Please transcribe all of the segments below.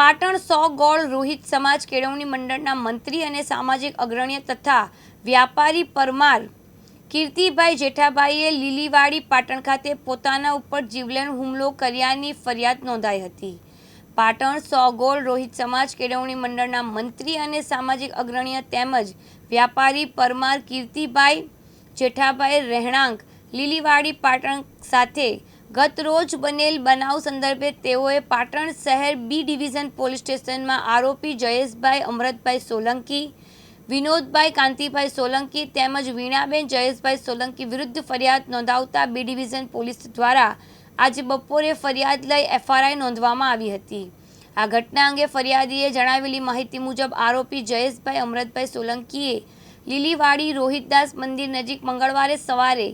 પાટણ સો ગોળ રોહિત સમાજ કેળવણી મંડળના મંત્રી અને સામાજિક અગ્રણીય તથા વ્યાપારી પરમાર કીર્તિભાઈ જેઠાભાઈએ લીલીવાડી પાટણ ખાતે પોતાના ઉપર જીવલેણ હુમલો કર્યાની ફરિયાદ નોંધાઈ હતી. પાટણ સો ગોળ રોહિત સમાજ કેળવણી મંડળના મંત્રી અને સામાજિક અગ્રણીય તેમજ વ્યાપારી પરમાર કીર્તિભાઈ જેઠાભાઈ રહેણાંક લીલીવાડી પાટણ સાથે ગત રોજ બનેલ બનાવ સંદર્ભે તેઓએ પાટણ શહેર બી ડિવિઝન પોલીસ સ્ટેશનમાં આરોપી જયેશભાઈ અમરતભાઈ સોલંકી, વિનોદભાઈ કાંતિભાઈ સોલંકી તેમજ વીણાબેન જયેશભાઈ સોલંકી વિરુદ્ધ ફરિયાદ નોંધાવતા બી ડિવિઝન પોલીસ દ્વારા આજે બપોરે ફરિયાદ લઈ એફઆરઆઈ નોંધવામાં આવી હતી. આ ઘટના અંગે ફરિયાદીએ જણાવેલી માહિતી મુજબ આરોપી જયેશભાઈ અમરતભાઈ સોલંકીએ લીલીવાડી રોહિતદાસ મંદિર નજીક મંગળવારે સવારે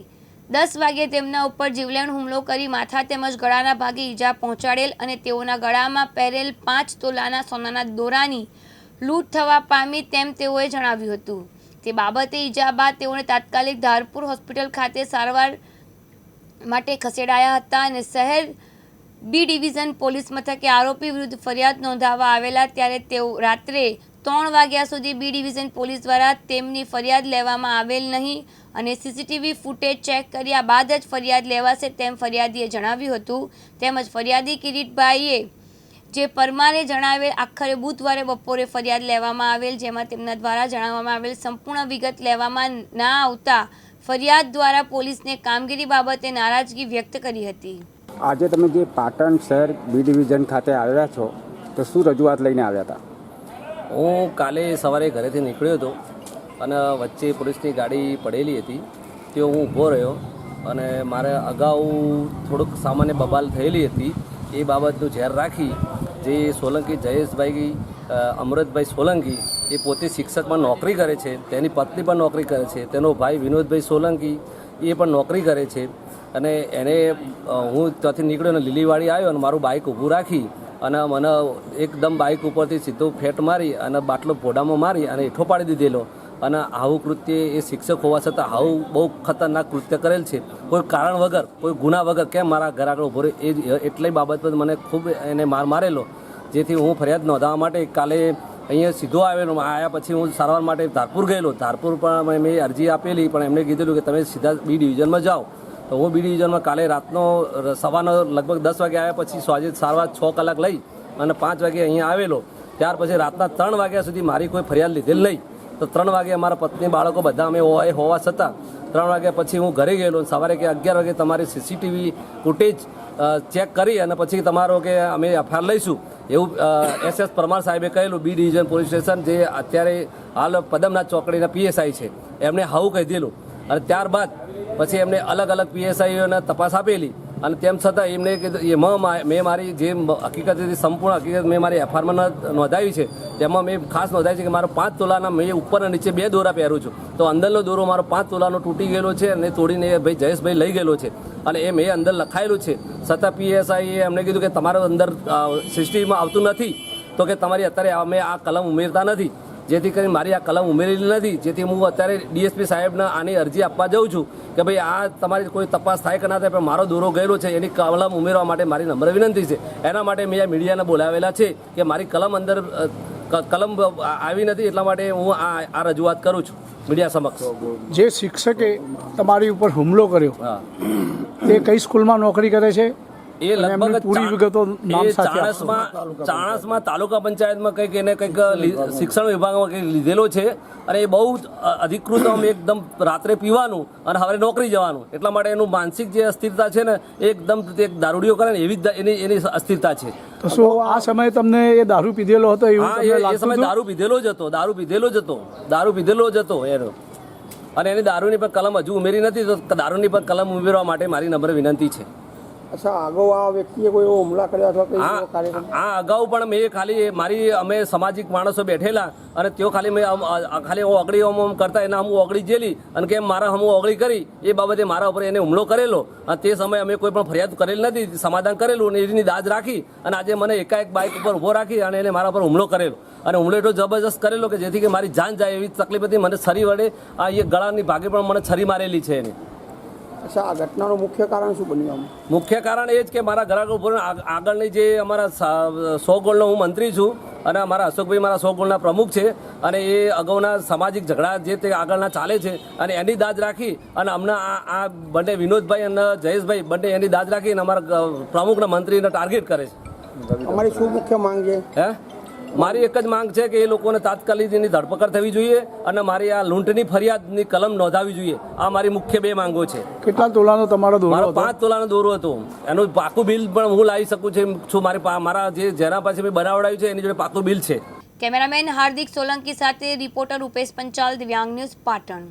દસ વાગ્યે તેમના ઉપર જીવલેણ હુમલો કરી માથા તેમજ ગળાના ભાગે ઈજા પહોંચાડેલ અને તેઓના ગળામાં પહેરેલ પાંચ તોલાના સોનાના દોરાની લૂંટ થવા પામી તેમ તેઓએ જણાવ્યું હતું. તે બાબતે ઈજા બાદ તેઓને તાત્કાલિક ધારપુર હોસ્પિટલ ખાતે સારવાર માટે ખસેડાયા હતા અને શહેર બી ડિવિઝન પોલીસ મથકે આરોપી વિરુદ્ધ ફરિયાદ નોંધાવવા આવેલા ત્યારે તેઓ રાત્રે ત્રણ વાગ્યા સુધી બી ડિવિઝન પોલીસ દ્વારા તેમની ફરિયાદ લેવામાં આવેલ નહીં અને સીસીટીવી ફૂટેજ ચેક કર્યા બાદ જ ફરિયાદ લેવાશે તેમ ફરિયાદીએ જણાવ્યું હતું. તેમજ ફરિયાદી કિરીટભાઈએ જે પરમારે જણાવેલ આખરે બુધવારે બપોરે ફરિયાદ લેવામાં આવેલ, જેમાં તેમના દ્વારા જણાવવામાં આવેલ સંપૂર્ણ વિગત લેવામાં ના આવતા ફરિયાદ દ્વારા પોલીસને કામગીરી બાબતે નારાજગી વ્યક્ત કરી હતી. આજે તમે જે પાટણ શહેર બી ડિવિઝન ખાતે આવેલા છો, તો શું રજૂઆત લઈને આવ્યા હતા? હું કાલે સવારે ઘરેથી નીકળ્યો હતો અને વચ્ચે પોલીસની ગાડી પડેલી હતી તે હું ઊભો રહ્યો અને મારે અગાઉ થોડુંક સામાન્ય બબાલ થયેલી હતી. એ બાબતનું ઝેર રાખી જે સોલંકી જયેશભાઈ અમૃતભાઈ સોલંકી એ પોતે શિક્ષકમાં નોકરી કરે છે, તેની પત્ની પણ નોકરી કરે છે, તેનો ભાઈ વિનોદભાઈ સોલંકી એ પણ નોકરી કરે છે અને એને હું ત્યાંથી નીકળ્યો અને લીલીવાડી આવ્યો અને મારું બાઇક ઊભું રાખી અને મને એકદમ બાઇક ઉપરથી સીધો ફેટ મારી અને બાટલો ફોડામાં મારી અને એઠો પાડી દીધેલો. અને આવું કૃત્ય એ શિક્ષક હોવા છતાં આવું બહુ ખતરનાક કૃત્ય કરેલ છે. કોઈ કારણ વગર, કોઈ ગુના વગર કેમ મારા ઘર આગળ ઊભો રહ્યો? એ એટલી બાબત પર મને ખૂબ એને માર મારેલો. જેથી હું ફરિયાદ નોંધાવવા માટે કાલે અહીંયા સીધો આવેલો. આવ્યા પછી હું સારવાર માટે ધારપુર ગયેલો. ધારપુર પણ મેં અરજી આપેલી, પણ એમણે કીધેલું કે તમે સીધા બી ડિવિઝનમાં જાઓ. તો હું બી ડિવિઝનમાં કાલે રાતનો સવારનો લગભગ દસ વાગે આવ્યા પછી સાંજે સારવાર છ કલાક લઈ અને પાંચ વાગે અહીંયા આવેલો. ત્યાર પછી રાતના ત્રણ વાગ્યા સુધી મારી કોઈ ફરિયાદ લીધેલ નહીં. તો ત્રણ વાગે અમારા પત્ની, બાળકો બધા અમે હોય હોવા છતાં ત્રણ વાગ્યા પછી હું ઘરે ગયેલો સવારે કે અગિયાર વાગે તમારી સીસીટીવી ફૂટેજ ચેક કરી અને પછી તમારો કે અમે એફઆઈઆર લઈશું. એવું એસ એસ પરમાર સાહેબે કહેલું, બી ડિવિઝન પોલીસ સ્ટેશન જે અત્યારે હાલ પદમનાથ ચોકડીના પીએસઆઈ છે. એમણે હાઉ કહી દીધેલું. અને ત્યારબાદ પછી એમને અલગ અલગ પીએસઆઈઓને તપાસ આપેલી. અને તેમ છતાં એમને કીધું મેં મારી જે હકીકત હતી સંપૂર્ણ હકીકત મેં મારી એફઆઈઆરમાં નોંધાવી છે, તેમાં મેં ખાસ નોંધાવી છે કે મારો પાંચ તોલાના મેં ઉપર અને નીચે બે દોરા પહેરું છું. તો અંદરનો દોરો મારો પાંચ તોલાનો તૂટી ગયેલો છે અને તોડીને એ ભાઈ જયેશભાઈ લઈ ગયેલો છે. અને એ મેં અંદર લખાયેલું છે. છતાં પીએસઆઈએ એમને કીધું કે તમારો અંદર સિસ્ટમમાં આવતું નથી. તો કે તમારી અત્યારે અમે આ કલમ ઉમેરતા નથી. જેથી કરીને મારી આ કલમ ઉમેરેલી નથી. જેથી હું અત્યારે ડીએસપી સાહેબને આની અરજી આપવા જાઉં છું કે ભાઈ આ તમારી કોઈ તપાસ થાય કે ના થાય પણ મારો દોરો ગયેલો છે એની કલમ ઉમેરવા માટે મારી નમ્ર વિનંતી છે. એના માટે મેં આ મીડિયાને બોલાવેલા છે કે મારી કલમ અંદર કલમ આવી નથી એટલા માટે હું આ આ રજૂઆત કરું છું મીડિયા સમક્ષ. જે શિક્ષકે તમારી ઉપર હુમલો કર્યો હા. તે કઈ સ્કૂલમાં નોકરી કરે છે? એ લગભગ પૂરી વિગતો. ચાણસમાં ચાણસમાં તાલુકા પંચાયતમાં કંઈક એને કંઈક શિક્ષણ વિભાગમાં કંઈક લીધેલો છે. અને એ બહુ અધિકૃત આમ એકદમ રાત્રે પીવાનું અને હવે નોકરી જવાનું. એટલા માટે એનું માનસિક જે અસ્થિરતા છે ને એકદમ એક દારૂડીઓ કરે ને એવી જ એની એની અસ્થિરતા છે. તો શું આ સમયે તમને એ દારૂ પીધેલો હતો એવું એ સમય? દારૂ પીધેલો જ હતો દારૂ પીધેલો જ હતો દારૂ પીધેલો જ હતો એનો. અને એની દારૂની પણ કલમ હજુ ઉમેરી નથી તો દારૂની પણ કલમ ઉમેરવા માટે મારી નમ્ર વિનંતી છે. અચ્છા અગાઉ આ વ્યક્તિએ કોઈ એવો હુમલા કર્યા અથવા કોઈ કાર્યક્રમ? આ અગાઉ પણ મેં ખાલી મારી અમે સામાજિક માણસો બેઠેલા અને તેઓ ખાલી મેં ખાલી હું ઓગળી આમ કરતા એના હું ઓગળી જેલી અને કેમ મારા હમું ઓગળી કરી એ બાબતે મારા ઉપર એને હુમલો કરેલો. અને તે સમયે અમે કોઈ પણ ફરિયાદ કરેલી નથી સમાધાન કરેલું અને એની દાજ રાખી અને આજે મને એકાએક બાઇક ઉપર ઊભો રાખી અને એને મારા પર હુમલો કરેલો. અને હુમલો એટલો જબરજસ્ત કરેલો કે જેથી કે મારી જાન જાય એવી તકલીફ હતી મને છરી વડે આ એ ગળાની ભાગે પણ મને છરી મારેલી છે એની. અચ્છા આ ઘટનાનું મુખ્ય કારણ શું બન્યું આમ? મુખ્ય કારણ એ જ કે મારા ઘરાક ઉપર આગળની જે અમારા સા- ગોળનો હું મંત્રી છું અને અમારા અશોકભાઈ મારા સો ગોળના પ્રમુખ છે અને એ અગાઉના સામાજિક ઝઘડા જે તે આગળના ચાલે છે અને એની દાજ રાખી અને અમને આ આ બંને વિનોદભાઈ અને જયેશભાઈ બંને એની દાજ રાખી અને અમારા પ્રમુખના મંત્રીને ટાર્ગેટ કરે છે. અમારી શું મુખ્ય માંગ છે? હે? મારી એક જ માંગ છે કે એ લોકોને તાત્કાલિક એની ધરપકડ થવી જોઈએ અને મારી આ લૂંટની ફરિયાદની કલમ નોંધાવી જોઈએ. આ મારી મુખ્ય બે માંગો છે. કેટલા તોલાનો તમારો દોરો મારો પાંચ તોલાનો દોરો હતો. એનું પાકું બિલ પણ હું લાવી શકું છું છું. મારી મારા જે જેના પાસે મેં બનાવડાવ્યું છે એની જોડે પાકું બિલ છે. કેમેરામેન હાર્દિક સોલંકી સાથે રિપોર્ટર રૂપેશ પંચાલ દિવ્યાંગ ન્યૂઝ પાટણ.